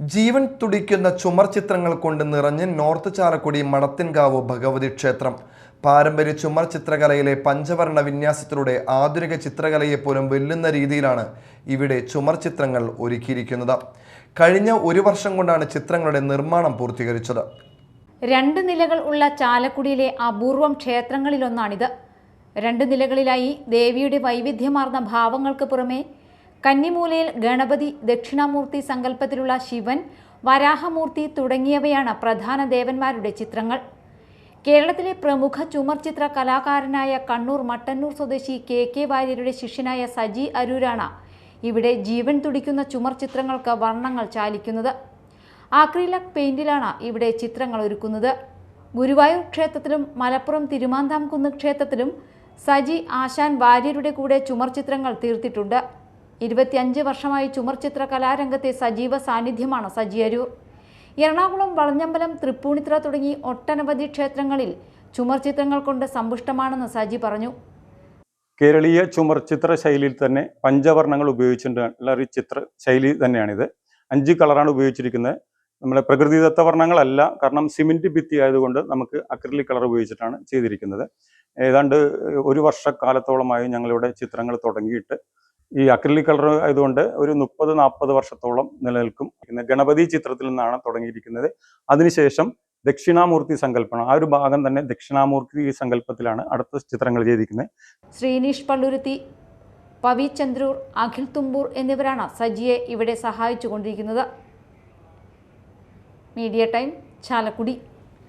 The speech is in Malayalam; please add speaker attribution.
Speaker 1: ജീവൻ തുടിക്കുന്ന ചുമർ ചിത്രങ്ങൾ കൊണ്ട് നിറഞ്ഞ് നോർത്ത് ചാലക്കുടി മടത്തിൻകാവ് ഭഗവതി ക്ഷേത്രം. പാരമ്പര്യ ചുമർ ചിത്രകലയിലെ പഞ്ചവർണ വിന്യാസത്തിലൂടെ ആധുനിക ചിത്രകലയെ പോലും വെല്ലുന്ന രീതിയിലാണ് ഇവിടെ ചുമർ ചിത്രങ്ങൾ ഒരുക്കിയിരിക്കുന്നത്. കഴിഞ്ഞ ഒരു വർഷം കൊണ്ടാണ് ചിത്രങ്ങളുടെ നിർമ്മാണം പൂർത്തീകരിച്ചത്.
Speaker 2: രണ്ട് നിലകൾ ഉള്ള ചാലക്കുടിയിലെ അപൂർവം ക്ഷേത്രങ്ങളിലൊന്നാണിത്. രണ്ട് നിലകളിലായി ദേവിയുടെ വൈവിധ്യമാർന്ന ഭാവങ്ങൾക്ക് പുറമെ കന്നിമൂലയിൽ ഗണപതി ദക്ഷിണാമൂർത്തി സങ്കല്പത്തിലുള്ള ശിവൻ വരാഹമൂർത്തി തുടങ്ങിയവയാണ് പ്രധാന ദേവന്മാരുടെ ചിത്രങ്ങൾ. കേരളത്തിലെ പ്രമുഖ ചുമർ ചിത്ര കലാകാരനായ കണ്ണൂർ മട്ടന്നൂർ സ്വദേശി കെ കെ വാര്യരുടെ ശിഷ്യനായ സജി അരൂരാണ് ഇവിടെ ജീവൻ തുടിക്കുന്ന ചുമർ ചിത്രങ്ങൾക്ക് വർണങ്ങൾ ചാലിക്കുന്നത്. ആക്രിലക് പെയിന്റിലാണ് ഇവിടെ ചിത്രങ്ങൾ ഒരുക്കുന്നത്. ഗുരുവായൂർ ക്ഷേത്രത്തിലും മലപ്പുറം തിരുമാന്താംകുന്ന് ക്ഷേത്രത്തിലും സജി ആശാൻ വാര്യരുടെ കൂടെ ചുമർ ചിത്രങ്ങൾ തീർത്തിട്ടുണ്ട്. ഇരുപത്തിയഞ്ച് വർഷമായി ചുമർ ചിത്ര കലാരംഗത്തെ സജീവ സാന്നിധ്യമാണ് സജി അരൂർ. എറണാകുളം വളഞ്ഞമ്പലം തൃപ്പൂണിത്തുറ തുടങ്ങി ഒട്ടനവധി ക്ഷേത്രങ്ങളിൽ ചുമർ ചിത്രങ്ങൾ കൊണ്ട് സമ്പുഷ്ടമാണെന്ന് സജി പറഞ്ഞു.
Speaker 3: കേരളീയ ചുമർ ചിത്ര ശൈലിയിൽ തന്നെ പഞ്ചവർണങ്ങൾ ഉപയോഗിച്ചിട്ടുള്ള ഒരു ചിത്ര ശൈലി തന്നെയാണിത്. അഞ്ച് കളറാണ് ഉപയോഗിച്ചിരിക്കുന്നത്. നമ്മളെ പ്രകൃതിദത്ത വർണങ്ങളല്ല കാരണം സിമെന്റ് ഭിത്തി ആയതുകൊണ്ട് നമുക്ക് അക്രിലിക് കളർ ഉപയോഗിച്ചിട്ടാണ് ചെയ്തിരിക്കുന്നത്. ഏതാണ്ട് ഒരു വർഷക്കാലത്തോളമായി ഞങ്ങളിവിടെ ചിത്രങ്ങൾ തുടങ്ങിയിട്ട് ഈ അക്രിലിക് കളർ ആയതുകൊണ്ട് ഒരു മുപ്പത് നാൽപ്പത് വർഷത്തോളം നിലനിൽക്കും. പിന്നെ ഗണപതി ചിത്രത്തിൽ നിന്നാണ് തുടങ്ങിയിരിക്കുന്നത്. അതിനുശേഷം ദക്ഷിണാമൂർത്തി സങ്കല്പണം. ആ ഒരു ഭാഗം തന്നെ ദക്ഷിണാമൂർത്തി സങ്കല്പത്തിലാണ് അടുത്ത ചിത്രങ്ങൾ ചെയ്തിരിക്കുന്നത്.
Speaker 2: ശ്രീനീഷ് പള്ളുരുത്തി പവി ചന്ദ്രൂർ അഖിൽ തുമ്പൂർ എന്നിവരാണ് സജിയെ ഇവിടെ സഹായിച്ചു കൊണ്ടിരിക്കുന്നത് മീഡിയ ടൈം ചാലക്കുടി.